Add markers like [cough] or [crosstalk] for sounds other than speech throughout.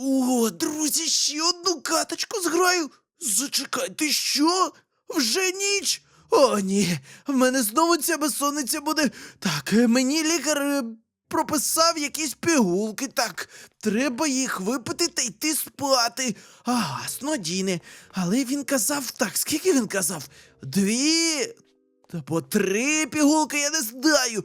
О, друзі, ще одну каточку зграю. Зачекайте, що? Вже ніч? О, ні, в мене знову ця безсонниця буде. Так, е, мені лікар е, прописав якісь пігулки. Так, треба їх випити та йти спати. Ага, снодійне. Але він казав, так, скільки він казав? Дві. Та по три пігулки, я не знаю.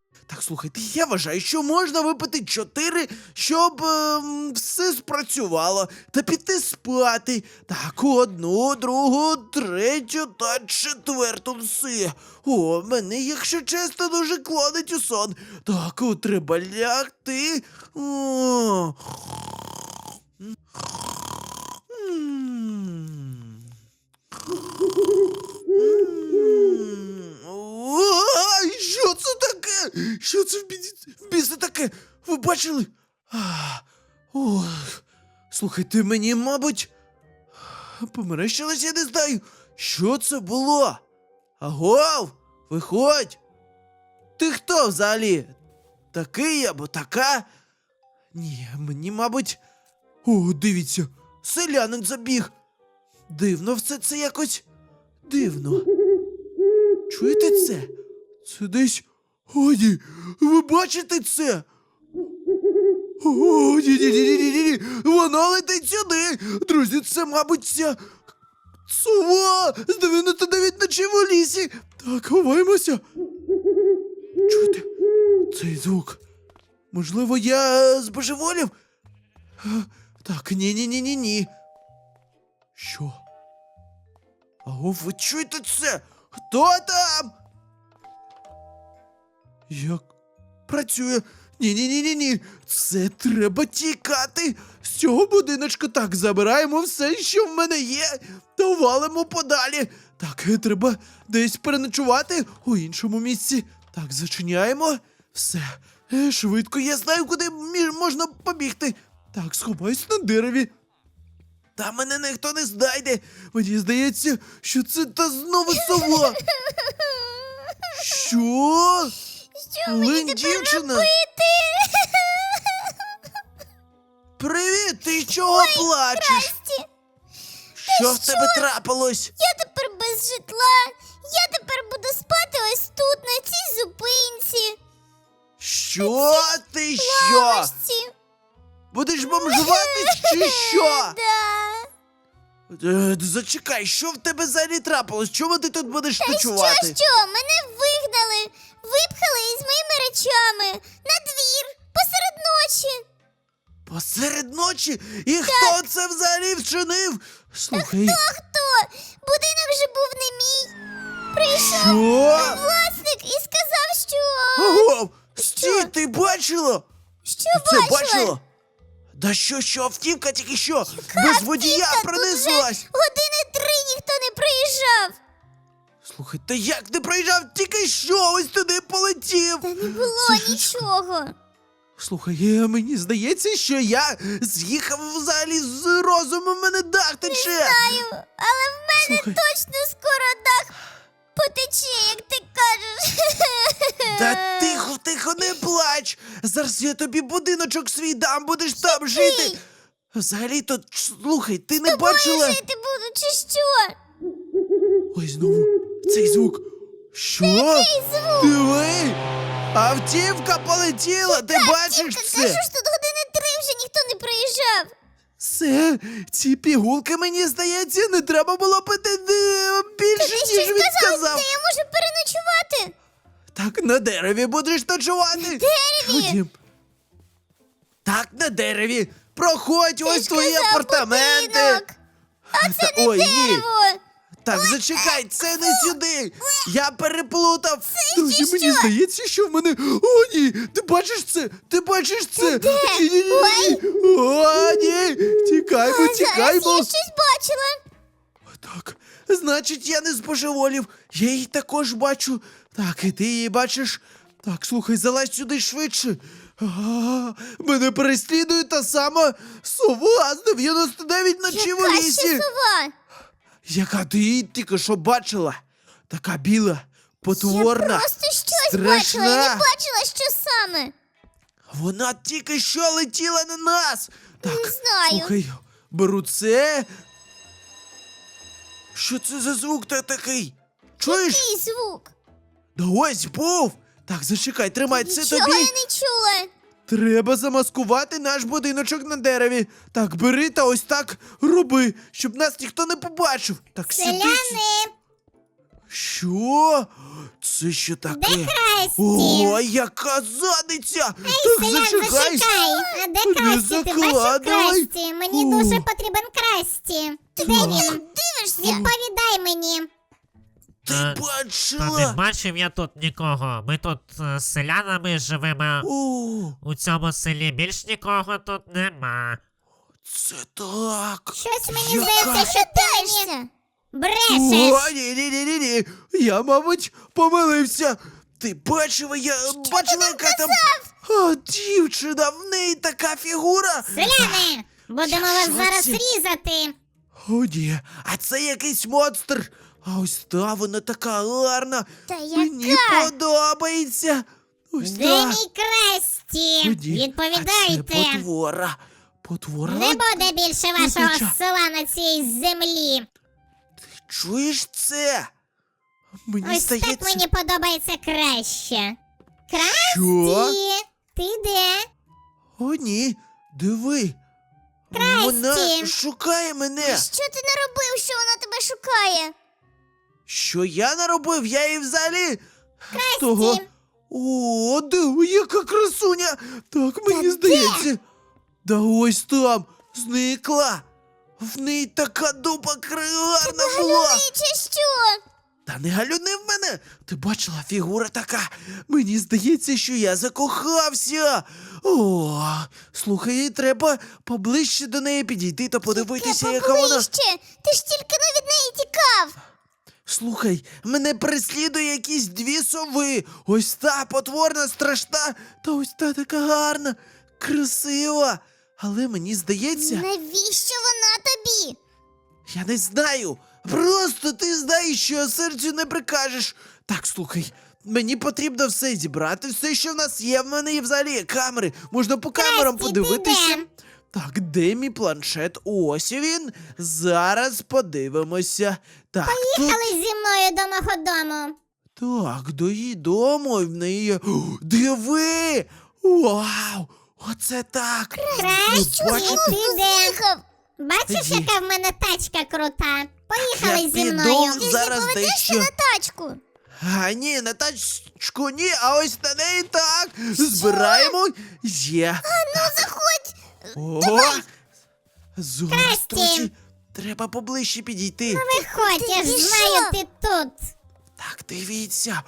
Так, слухайте, я вважаю, що можна випити 4, щоб ем, все спрацювало, та піти спати. Так, одну, другу, третю та четверту все. О, мене, якщо чесно, дуже клонить у сон. Так, о, треба лягти. О. М. М. Ой, Що це таке? Що це в біса таке? Ви бачили? Ох, слухайте, мені, мабуть, померещилось, я не знаю. Що це було? Агов, виходь. Ти хто взагалі? Такий або така? Ні, мені, мабуть. О, дивіться, селянин забіг. Дивно все це якось дивно. Чуєте це? Це десь. О, ні! Ви бачите це? О, ні, ні, ні, ні, ні, ні. Вона летить сюди. Друзі, це, мабуть, ця сова з 99 ночів у лісі. Так, ховаємося. Чуєте? Цей звук. Можливо, я збожеволів? Так, ні, ні, ні, ні, ні. Що? Аго, ви чуєте це? Хто там? Як працює? Ні, ні. Це треба тікати. З цього будиночка так забираємо все, що в мене є, та валимо подалі. Так, треба десь переночувати у іншому місці. Так, зачиняємо. Все. Е, Швидко, я знаю, куди можна побігти. Так, сховаюсь на дереві. Та мене ніхто не знайде. Мені здається, що це та знову сова. [laughs] Що? Що мені Линь, тепер дівчина. робити? Привіт, ти чого плачеш? Красті, Що в тебе трапилось? я тепер без житла. Я тепер буду спати ось тут, на цій зупинці. Що ти що? Лавочці. Будеш бомжувати чи що? [laughs] Да. Е, Зачекай, що в тебе взагалі трапилось? Чому ти тут будеш ночувати? Що, що? Мене вигнали, випхали із моїми речами на двір посеред ночі. Посеред ночі? І хто це взагалі вчинив? Слухай, А хто? Будинок же був не мій. Прийшов що? власник і сказав, що. Ого! Стій, ти бачила? Що це бачила? Да що, що, автівка тільки що? Без водія Та тут принеслась. вже години три ніхто не приїжджав. Слухай, та як ти проїжджав тільки що? Ось туди полетів. Та не було Тихо, нічого. Слухай, е, мені здається, що я з'їхав взагалі з розуму, в мене дах тече. Знаю, але в мене Слухай. точно скоро дах потече, як ти кажеш. Та тихо, тихо, не плач. Зараз я тобі будиночок свій дам, будеш там жити. Взагалі то слухай, ти не бачила. Жити буду, чи що? Ой, знову цей звук. Що? Який звук? Диви! Автівка полетіла, ти бачиш це? кажу ж тут години три вже ніхто не приїжджав. Це ці пігулки, мені здається, не треба було пити е, більше, Ти ніж він сказав, сказав. я можу переночувати? Так на дереві будеш ночувати. дереві? Ходім. Так, на дереві. Проходь Ти ось ж твої казав апартаменти. будинок. А це Та- не ой, ні. дерево. Так, зачекай, це не сюди. Я переплутав. ще Друзі, мені що? здається, що в мене. О, ні! Ти бачиш це? Ти бачиш це? Де? Ні, ні, ні, ні. О, ні! Тікаймо, Зараз тікаймо. я щось бачила. Так, Значить, я не збожеволів. Я її також бачу. Так, і ти її бачиш. Так, слухай, залазь сюди швидше. А, мене переслідує та сама сова з 99 ночів у Яка лісі. ще сова? Яка ти її тільки що бачила? Така біла, потворна. Я просто щось страшна. бачила, я не бачила, що саме. Вона тільки що летіла на нас. Так, знаю. слухай, беру це. Що це за звук та такий? Чуєш? Який звук? Да ось був. Так, зачекай, тримай це Нічого тобі. я не чула. Треба замаскувати наш будиночок на дереві. Так, бери та ось так роби, щоб нас ніхто не побачив. Так, сюди. Селяни, Що? Це що таке? де Красті? О, яка задиця! так, Селян, зачекай! зачекай. А де Красті? Ти бачив закладай. Красті? Мені О. дуже потрібен Красті. Де він? Дивишся? Відповідай мені. Ти Та- Та не бачила? бачив я тут нікого. Ми тут е, з селянами живемо. О, У цьому селі більш нікого тут нема. це так. Щось мені Яка? здається, що ти мені брешеш. О, ні, ні, ні, ні, ні. Я, мабуть, помилився. Ти бачила, я бачила, яка там. А, дівчина, в неї така фігура. Селяни, будемо вас Що зараз це? різати. О, ні, а це якийсь монстр. А ось та вона така гарна. Та Мені подобається. Ось та. мій Красті? О, ні. А це потвора. Потвора. Не буде більше вашого Визнача. села на цій землі. Чуєш це? Мені Ось здається. так мені подобається краще. Що? Ти де? О, ні. Диви. Красті. Вона шукає мене. Що ти наробив, що вона тебе шукає? Що я наробив? Я її взагалі. Того. О, диви, яка красуня! Так мені де? здається. Да ось там зникла. В неї така дупа гарна була. чи що? Та не галюни в мене. Ти бачила фігура така. Мені здається, що я закохався. О, слухай, їй треба поближче до неї підійти та подивитися, яка вона. Ти ж тільки не від неї тікав. Слухай, мене переслідує якісь дві сови. Ось та потворна, страшна, та ось та така гарна, красива. Але мені здається, Навіщо вона тобі? я не знаю. Просто ти знаєш, що серцю не прикажеш. Так, слухай, мені потрібно все зібрати, все, що в нас є. В мене є взагалі камери. Можна по камерам Красті, подивитися. де? Так, де мій планшет? Ось він. Зараз подивимося. Так, тут зі мною до мого дому. Так, до її дому в неї. є- О, Диви! Вау! Оце так! Ви бачите? ти? Бачиш, Іди. яка в мене тачка крута? Поїхали Я зі піду мною. зараз дещо. на тачку. А ні, на тачку ні, а ось на неї так. Збираємо. Є. А Ну, заходь. О! Красті. треба поближче підійти. Виходь, я ж знаю, ти тут. Так, дивіться.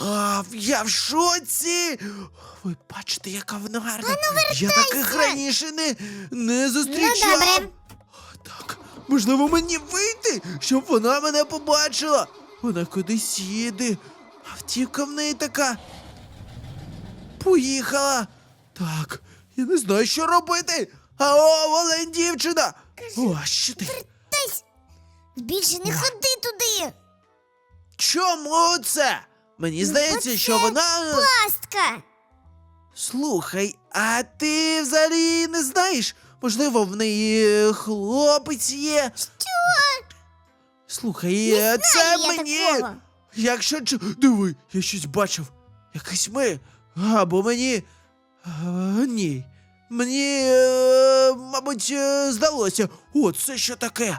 А, я в шоці. Ви бачите, яка вона гарна. я таких раніше не, не Ну, зустрічав. добре. Так, можливо, мені вийти, щоб вона мене побачила. Вона кудись їде. Автівка в неї така. Поїхала. Так, я не знаю, що робити. Ао, волень дівчина. О, що ти? Тась, більше не ходи туди. Чому це? Мені здається, що вона. е, Пастка. Слухай, а ти взагалі не знаєш? Можливо, в неї е, хлопець є. Що? Слухай, е, це Знаю я мені. такого. Якщо ч... Диви, я щось бачив. Якийсь ми. Або мені. А, ні. Мені, е, мабуть, е, здалося. О, це що таке?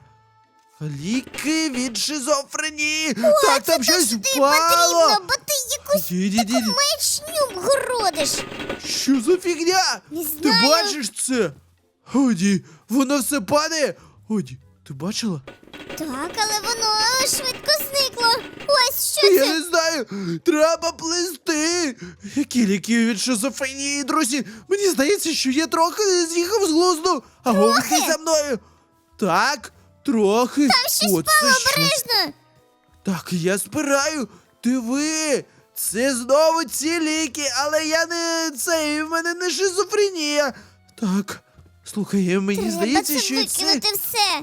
Ліки від шизофренії. так, там щось впало. бо ти якусь Ді-ді-ді. маячню городиш. Що за фігня? Не Ти знаю. бачиш це? Оді, воно все падає. Оді, ти бачила? Так, але воно швидко зникло. Ось що Я це. не знаю, треба плести. Які ліки від шизофренії, друзі? Мені здається, що я трохи з'їхав з глузду. А ви за мною. Так, трохи. Там щось О, це впало щось. обережно. Так, я збираю. Диви, це знову ці ліки, але я не це, в мене не шизофренія. Так, слухай, мені Треба здається, це що це. викинути все.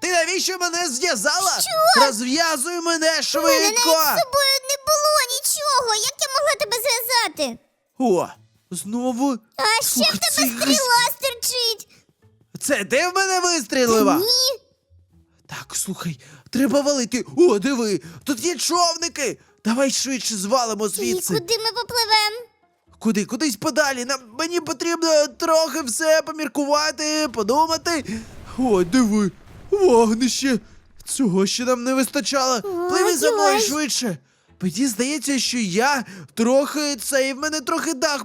Ти навіщо мене зв'язала? Що? Розв'язуй мене У мене швидко. навіть з собою не було нічого. Як я могла тебе зв'язати? О, знову. А ще Слухай, в тебе якась- стріла стерчить. Це ти в мене вистрілила? Ні. Так, слухай, треба валити. О, диви, тут є човники. Давай швидше звалимо І звідси. куди ми попливемо? Куди? Кудись подалі. Нам мені потрібно трохи все поміркувати, подумати. О, диви, вогнище. Цього ще нам не вистачало. Пливи за мною швидше. Мені здається, що я трохи цей, в мене трохи дах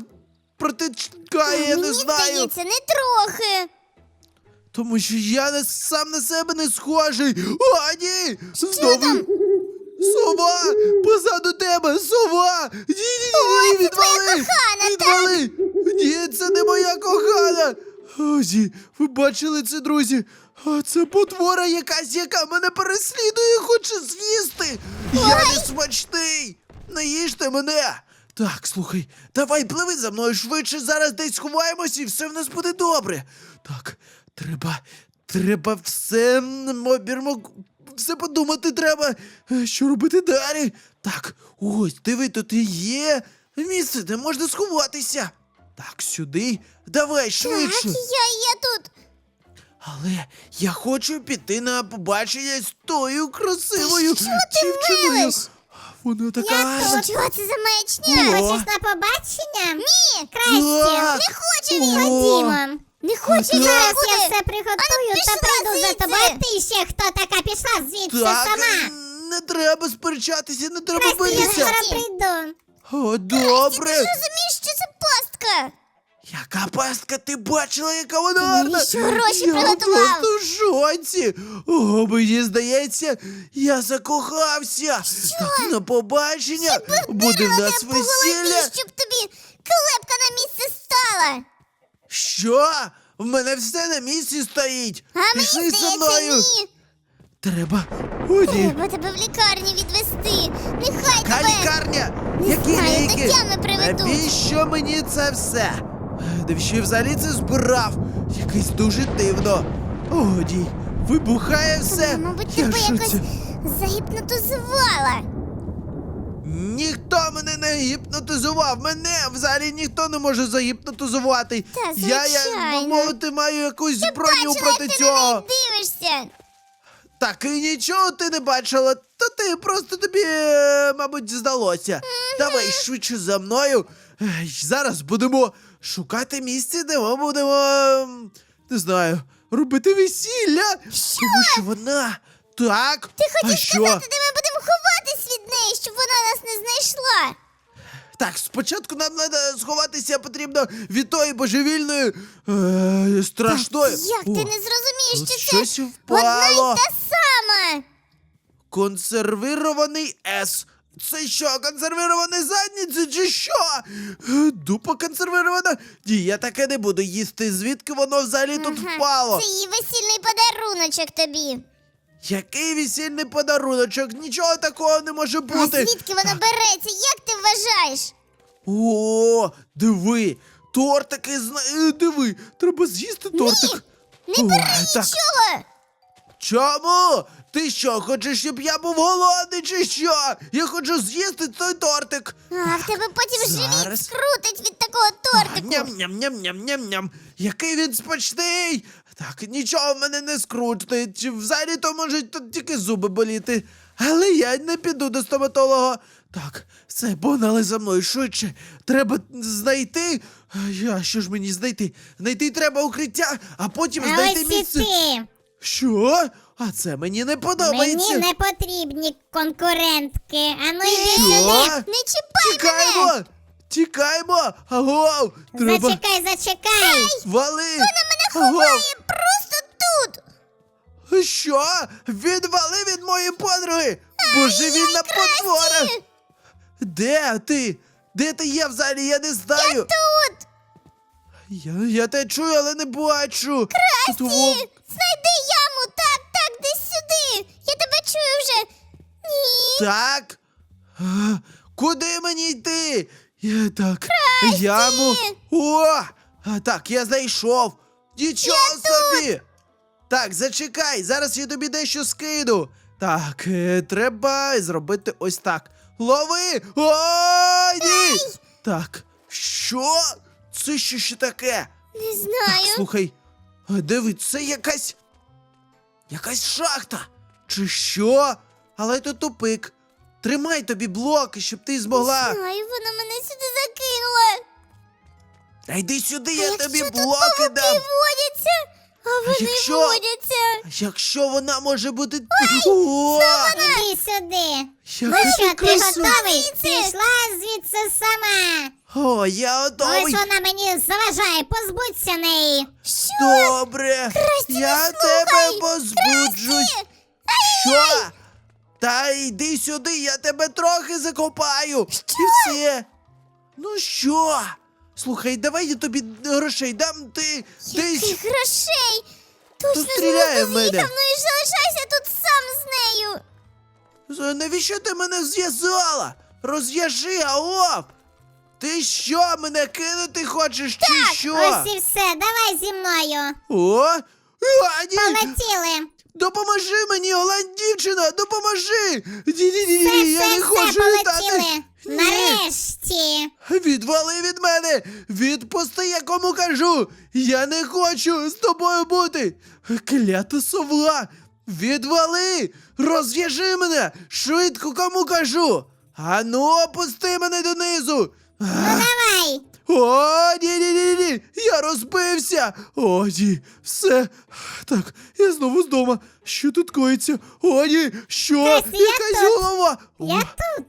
протикає, я не Мені знаю. здається, не трохи. Тому що я не, сам на себе не схожий. О, ні! Знову. Сова! Позаду тебе! Сова! Ні, ні, ні, ні, відвали! відвали! Ні, це не моя кохана! О, ні, ви бачили це, друзі? А це потвора якась, яка мене переслідує, хоче з'їсти! Я не смачний! Не їжте мене! Так, слухай, давай пливи за мною швидше, зараз десь сховаємось і все в нас буде добре. Так, треба, треба все обірмо, все подумати треба, е, що робити далі. Так, ось, диви, тут і є місце, де можна сховатися. Так, сюди, давай швидше. Так, я, я тут. Але я хочу піти на побачення з тою красивою Та що ти дівчиною. мелиш? Вона така гарна. Чого це за маячня? О. Хочеш на побачення? Ні, Так. не хоче він. О. Ходімо. Не Так. Зараз я все приготую Ану, та пішла прийду за звідси. тобою. Ти ще хто така пішла звідси Так, сама? не треба сперечатися, не треба я битися. скоро прийду. О, Ти добре. ж розумієш, що це пастка. Яка пастка, ти бачила, яка вона гарна? навіщо гроші я приготував? просто в шоці. О, мені здається, я закохався. Так, на побачення буде в нас По голові, весілля. щоб тобі клепка на місце стала. Що? В мене все на місці стоїть. А мені Пішли зі здається, мною. ні. Треба. Ні. Треба тебе в лікарні відвести. Нехай Яка тебе. лікарня? Не Які знаю, ліки? до тями приведуть. Навіщо мені це все? Навіщо я взагалі це збирав? Якось дуже дивно. О, ні. Вибухає все. Мабуть, тебе якось загіпнотизувала. Ніхто мене не гіпнотизував. Мене взагалі ніхто не може загіпнотизувати. Та, я, я мовити, маю якусь зброю Бачила, проти ти цього. неї дивишся. Так і нічого ти не бачила, то ти просто тобі, е, мабуть, здалося. Давай швидше за мною. Зараз будемо шукати місце, де ми будемо. ем, Не знаю, робити весілля. Тому що вона. Так. Ти а хотів що? сказати, де ми будемо ховатись від неї, щоб вона нас не знайшла. Так, спочатку нам треба сховатися потрібно від тої божевільної е, страшної. Як ти О, не зрозумієш, що щось це впало. одна й та сама? Консервірований С. Це що, консервірована задниця чи що? Е, Дупа консервірована? Ні, я таке не буду їсти. Звідки воно взагалі тут Ага, впало? Це її весільний подаруночок тобі. Який весільний подаруночок? Нічого такого не може А бути. звідки воно береться? Як ти вважаєш? О, диви, тортики зна... е, Диви, треба з'їсти тортик. Не бери Ой, так. нічого. Чому? Ти що, хочеш, щоб я був голодний, чи що? Я хочу з'їсти той тортик. А в тебе потім живіт зараз. скрутить від такого тортику. Ням-ням-ням-ням-ням-ням. Який він смачний! Так, нічого в мене не скрутить. Взагалі то можуть тут тільки зуби боліти. Але я не піду до стоматолога. Так, все, погнали за мною швидше. Треба знайти. А що ж мені знайти? Знайти треба укриття, а потім А знайти ось і місце. ти. Що? А це мені не подобається. Мені не потрібні конкурентки. Ану йди Що? сюди. Не чіпай мене. Тікаємо! Тікаємо! Аго! Треба Зачекай, зачекай. вали! Вона мене Ховає просто тут. Що? Відвали від моєї подруги! Божевільна потвора! Де ти? Де ти є взагалі? Я не знаю. Я Тут. Я, я те чую, але не бачу. Красті! Знайди Я вже. Ні. Так. А, куди мені йти? Я, так. Яму. О! А, так, я знайшов. Нічого собі. Так, зачекай, зараз я тобі дещо скину. Так, е, треба зробити ось так. Лови! О, ні! Так, що? Це що ще таке? Не Так, знаю. слухай, а, диви, це якась. Якась шахта. Чи що? Але тут тупик. Тримай тобі блоки, щоб ти змогла. Знаю, вона мене сюди закинула. Та йди сюди, А я якщо тобі тут блоки павуки дам. водяться, а вони якщо- водяться. А Якщо вона може бути. О! Іди сюди. Яка Ну що, ти ти красуня. готовий? звідси. Пішла звідси сама. О, я Ось готовий. вона мені заважає, позбудься неї. Добре. я тебе позбуджусь. Що? Та йди сюди, я тебе трохи закопаю. І все. Ну що? Слухай, давай я тобі грошей дам ти. Яких грошей? Точно стріляє в мене. ну і залишайся тут сам з нею. Навіщо ти мене зв'язала? Розв'яжи, алло! Ти що, мене кинути хочеш чи що? Ось і все, давай зі мною. О! А, ні! Полетіли. Допоможи мені, Олень, дівчина, допоможи! Все, я все, не все, хочу літати! полетіли. Ні. Нарешті. Відвали від мене! Відпусти, я кому кажу! Я не хочу з тобою бути! Клята совла! Відвали! Розв'яжи мене! Швидко кому кажу! Ану, опусти мене донизу! А, Давай. О, ні, ні, ні, ні! Я розбився! О, ні, все. Так, я знову з дома. Що тут коїться? О, ні! Що? Красі, я Якась тут. голова! Я тут.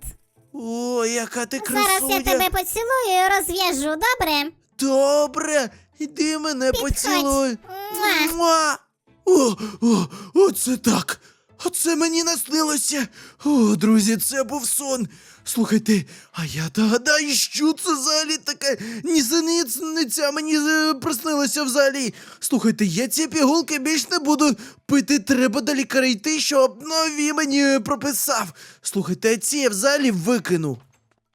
О, яка ти красуня! Зараз я тебе поцілую і розв'яжу, добре? Добре, іди мене поцілуй. Муа. Муа. О, о, оце так. Оце мені наснилося. О, друзі, це був сон. Слухайте, а я догадаю, що це взагалі таке нісениця мені приснилася приснилося взагалі. Слухайте, я ці пігулки більш не буду пити. Треба до лікаря йти, щоб нові мені прописав. Слухайте, а ці я взагалі викину.